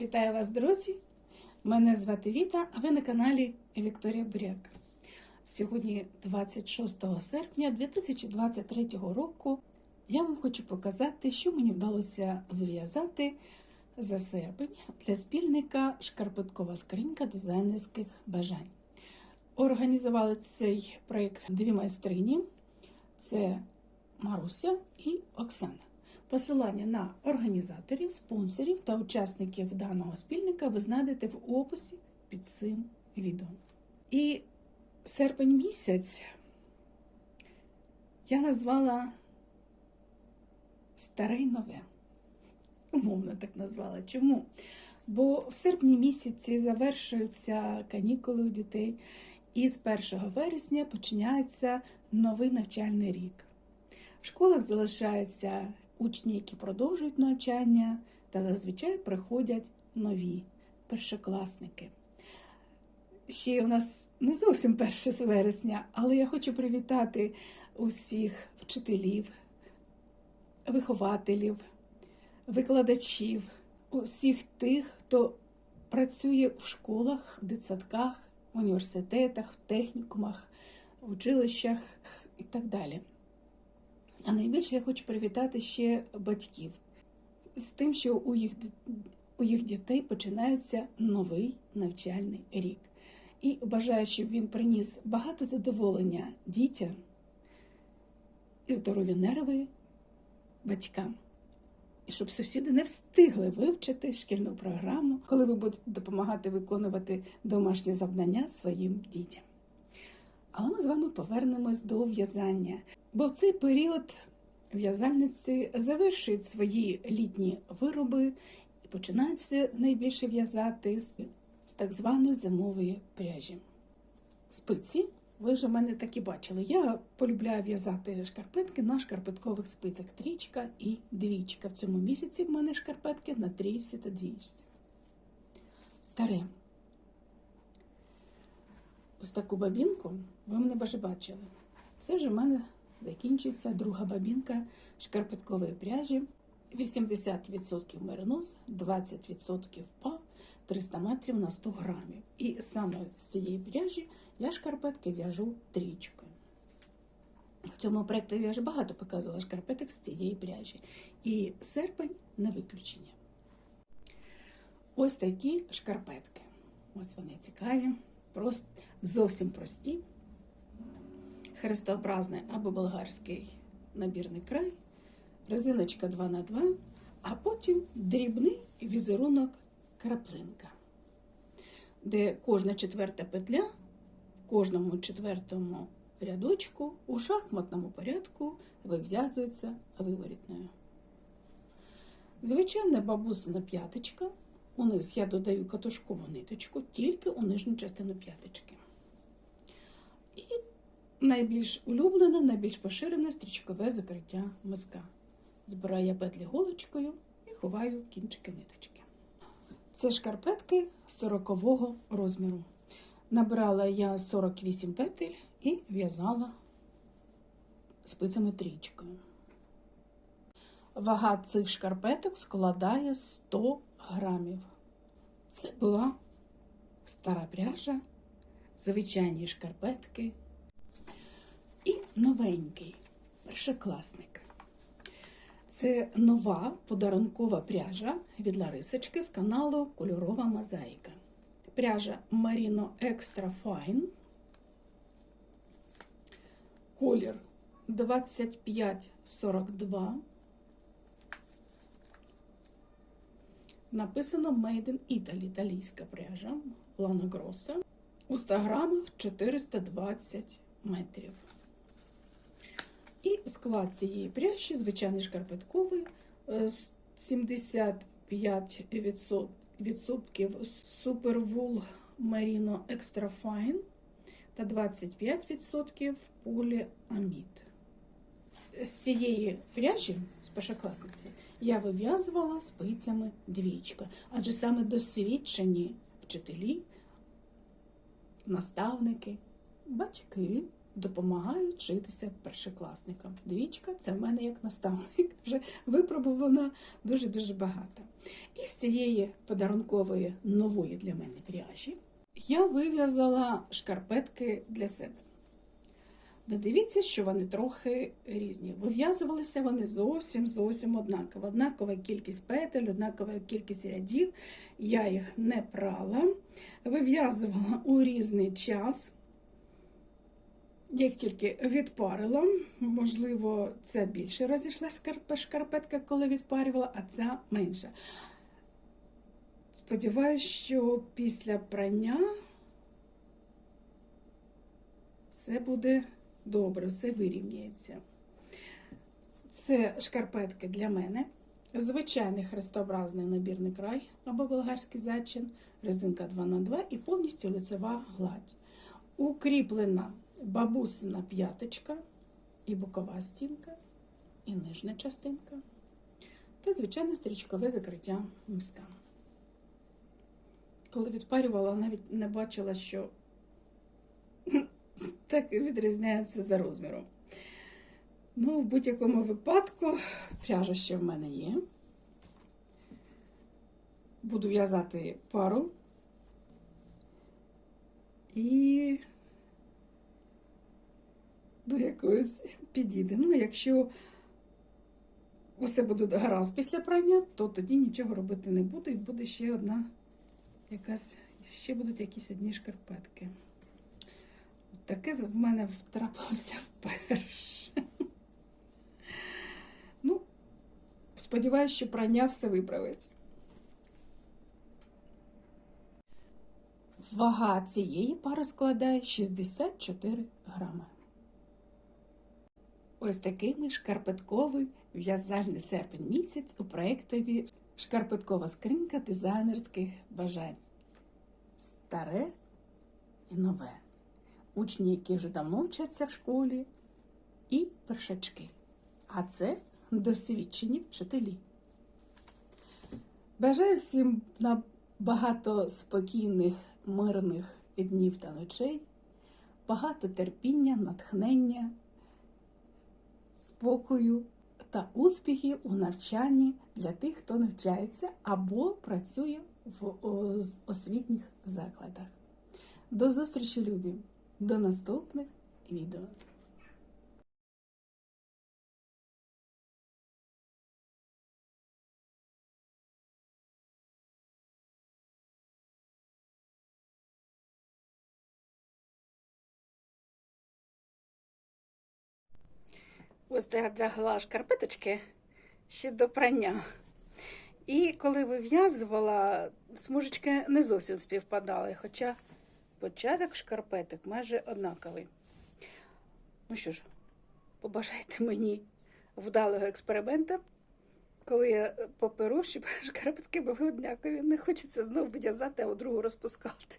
Вітаю вас, друзі! Мене звати Віта, а ви на каналі Вікторія Буряк. Сьогодні, 26 серпня 2023 року, я вам хочу показати, що мені вдалося зв'язати за серпень для спільника Шкарпеткова скринька дизайнерських бажань. Організували цей проєкт дві майстрині: це Маруся і Оксана. Посилання на організаторів, спонсорів та учасників даного спільника ви знайдете в описі під цим відео. І серпень місяць я назвала старе й нове. Умовно так назвала. Чому? Бо в серпні місяці завершуються канікули у дітей, і з 1 вересня починається новий навчальний рік. В школах залишаються учні, які продовжують навчання, та зазвичай приходять нові першокласники. Ще у нас не зовсім 1 вересня, але я хочу привітати усіх вчителів, вихователів, викладачів, усіх тих, хто працює в школах, в дитсадках, в університетах, в технікумах, в училищах і так далі. А найбільше я хочу привітати ще батьків з тим, що у їх, у їх дітей починається новий навчальний рік. І бажаю, щоб він приніс багато задоволення дітям і здорові нерви батькам. І щоб сусіди не встигли вивчити шкільну програму, коли ви будете допомагати виконувати домашні завдання своїм дітям. Але ми з вами повернемось до в'язання. Бо в цей період в'язальниці завершують свої літні вироби і починають все найбільше в'язати з, з так званої зимової пряжі. Спиці, ви вже мене так і бачили. Я полюбляю в'язати шкарпетки на шкарпеткових спицях трічка і двічка. В цьому місяці в мене шкарпетки на трійці та двічці. Старе. Ось таку бабінку ви мене баже бачили. Це вже в мене закінчується друга бабінка шкарпеткової пряжі. 80% меринос, 20% па, 300 метрів на 100 грамів. І саме з цієї пряжі я шкарпетки в'яжу трічкою. В цьому проєкті я вже багато показувала шкарпеток з цієї пряжі. І серпень не виключення. Ось такі шкарпетки. Ось вони цікаві, просто зовсім прості хрестообразний або болгарський набірний край, резиночка 2х2, а потім дрібний візерунок краплинка, де кожна четверта петля в кожному четвертому рядочку у шахматному порядку вив'язується виворітною. Звичайна бабусина п'яточка. Униз я додаю катушкову ниточку тільки у нижню частину п'яточки. І найбільш улюблене, найбільш поширене стрічкове закриття миска. Збираю я петлі голочкою і ховаю кінчики ниточки. Це шкарпетки 40 розміру. Набрала я 48 петель і в'язала спицями трічкою. Вага цих шкарпеток складає 100 грамів. Це була стара пряжа, звичайні шкарпетки і новенький першокласник. Це нова подарункова пряжа від Ларисочки з каналу Кольорова Мозаїка. Пряжа Marino Extra Fine. Колір 2542. Написано Made in Italy, італійська пряжа Лана Гроса. У 100 грамах 420 метрів. І склад цієї пряжі, звичайний шкарпетковий, 75% Superwool Merino Extra Fine та 25% поліамід. З цієї пряжі, з першокласниці, я вив'язувала спицями двічка, адже саме досвідчені вчителі, наставники, батьки допомагають вчитися першокласникам. Двічка це в мене як наставник, вже випробувана дуже-дуже багато. І з цієї подарункової нової для мене пряжі я вив'язала шкарпетки для себе. Додивіться, що вони трохи різні. Вив'язувалися вони зовсім зовсім однаково. Однакова кількість петель, однакова кількість рядів. Я їх не прала, вив'язувала у різний час. Як тільки відпарила, можливо, це більше розійшлася шкарпетка, коли відпарювала, а ця менше. Сподіваюсь, що після прання все буде добре, все вирівняється. Це шкарпетки для мене. Звичайний хрестообразний набірний край або болгарський зачин, резинка 2х2 і повністю лицева гладь. Укріплена бабусина п'яточка і бокова стінка, і нижня частинка. Та звичайне стрічкове закриття миска. Коли відпарювала, навіть не бачила, що так відрізняється за розміром. Ну, в будь-якому випадку, пряжа ще в мене є. Буду в'язати пару. І до якоїсь підійде. Ну, якщо усе буде гаразд після прання, то тоді нічого робити не буду, і буде ще одна якась, ще будуть якісь одні шкарпетки. Таке в мене втрапилося вперше. Ну, сподіваюся, що прання все виправить. Вага цієї пари складає 64 грами. Ось такий ми шкарпетковий в'язальний серпень місяць у проєктові Шкарпеткова скринька дизайнерських бажань. Старе і нове. Учні, які вже давно вчаться в школі, і першачки. А це досвідчені вчителі. Бажаю всім на багато спокійних, мирних днів та ночей, багато терпіння, натхнення, спокою та успіхів у навчанні для тих, хто навчається або працює в освітніх закладах. До зустрічі, любі! До наступних відео. Ось я одягла шкарпеточки ще до прання. І коли вив'язувала, смужечки не зовсім співпадали, хоча початок шкарпеток майже однаковий. Ну що ж, побажайте мені вдалого експеримента, коли я поперу, щоб шкарпетки були однакові. Не хочеться знову в'язати, а другу розпускати.